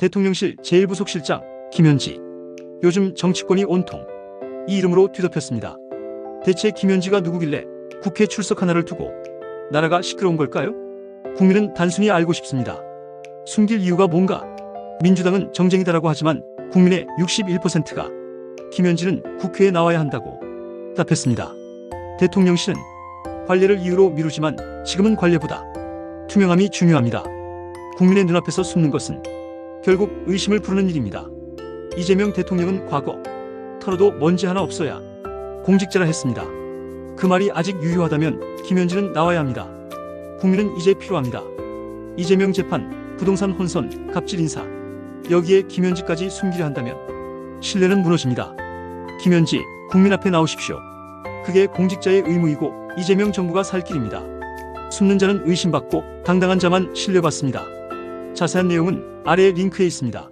대통령실 제1부속실장 김현지. 요즘 정치권이 온통 이 이름으로 뒤덮였습니다. 대체 김현지가 누구길래 국회 출석 하나를 두고 나라가 시끄러운 걸까요? 국민은 단순히 알고 싶습니다. 숨길 이유가 뭔가? 민주당은 정쟁이다라고 하지만 국민의 61%가 김현지는 국회에 나와야 한다고 답했습니다. 대통령실은 관례를 이유로 미루지만 지금은 관례보다 투명함이 중요합니다. 국민의 눈앞에서 숨는 것은 결국 의심을 부르는 일입니다. 이재명 대통령은 과거 털어도 먼지 하나 없어야 공직자라 했습니다. 그 말이 아직 유효하다면 김현지는 나와야 합니다. 국민은 이제 필요합니다. 이재명 재판, 부동산 혼선, 갑질 인사 여기에 김현지까지 숨기려 한다면 신뢰는 무너집니다. 김현지 국민 앞에 나오십시오. 그게 공직자의 의무이고 이재명 정부가 살 길입니다. 숨는 자는 의심받고 당당한 자만 신뢰받습니다. 자세한 내용은 아래 링크에 있습니다.